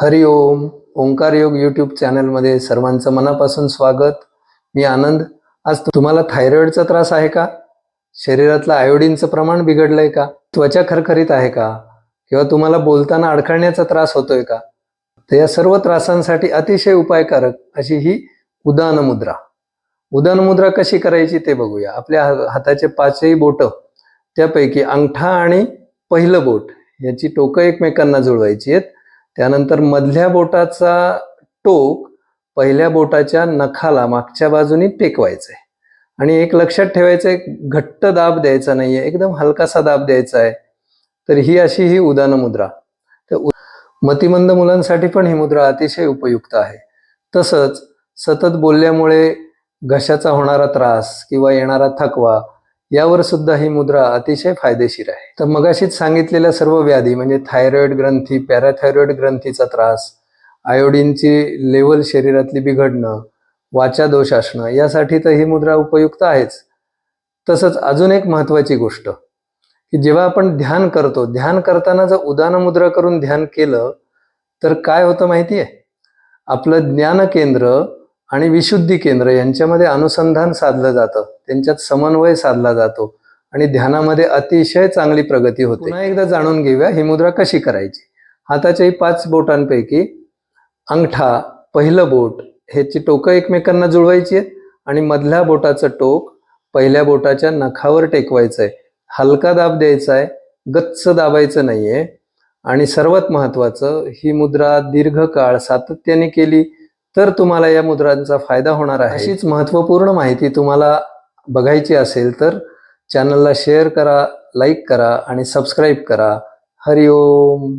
हरि ओम. ओंकार योग यूट्यूब चॅनलमध्ये सर्वांचं मनापासून स्वागत. मी आनंद. आज तुम्हाला थायरॉइडचा त्रास आहे का? शरीरातलं आयोडीनचं प्रमाण बिघडलंय का? त्वचा खरखरीत आहे का? किंवा तुम्हाला बोलताना अडखळण्याचा त्रास होतोय का? तर या सर्व त्रासांसाठी अतिशय उपायकारक अशी ही उदान मुद्रा उदान मुद्रा कशी करायची ते बघूया. आपल्या हाताचे पाचही बोट त्यापैकी अंगठा आणि पहिलं बोट याची टोकं एकमेकांना जुळवायची आहेत. त्यानंतर मधल्या बोटाचा टोक पहिल्या बोटाच्या नखाला मागच्या बाजूनी टेकवायचं. आहे आणि एक लक्षात ठेवायचं आहे घट्ट दाब द्यायचा नाहीये एकदम हलकासा दाब द्यायचा आहे. तर ही अशी ही उदान मुद्रा. तर मतिमंद मुलांसाठी पण ही मुद्रा अतिशय उपयुक्त आहे. तसंच सतत बोलल्यामुळे घशाचा होणारा त्रास किंवा येणारा थकवा यावर सुद्धा ही मुद्रा अतिशय फायदेशीर आहे. तर मगाशीच सांगितलेल्या सर्व व्याधी म्हणजे थायरॉइड ग्रंथी पॅराथायरॉइड ग्रंथीचा त्रास आयोडीनची लेवल शरीरातली बिघडणं वाचा दोष असणं यासाठी तर ही मुद्रा उपयुक्त आहेच. तसंच अजून एक महत्वाची गोष्ट की जेव्हा आपण ध्यान करतो ध्यान करताना जर उदान मुद्रा करून ध्यान केलं तर काय होतं माहिती आहे आपलं ज्ञान केंद्र आणि विशुद्धी केंद्र यांच्यामध्ये अनुसंधान साधलं जातं. त्यांच्यात समन्वय साधला जातो. आणि ध्यानामध्ये अतिशय चांगली प्रगती होते. पुन्हा एकदा जाणून घेऊया ही मुद्रा कशी करायची. हाताच्याही पाच बोटांपैकी अंगठा पहिलं बोट ह्याची टोकं एकमेकांना जुळवायची आहेत. आणि मधल्या बोटाचं टोक पहिल्या बोटाच्या नखावर टेकवायचं आहे. हलका दाब द्यायचा आहे. गच्च दाबायचं नाहीये. आणि सर्वात महत्वाचं ही मुद्रा दीर्घकाळ सातत्याने केली तर तुम्हाला या मुद्रांचा फायदा होणार आहे. अशीच महत्त्वपूर्ण माहिती तुम्हाला बघायची असेल तर चॅनलला शेअर करा लाईक करा आणि सबस्क्राईब करा. हरिओम!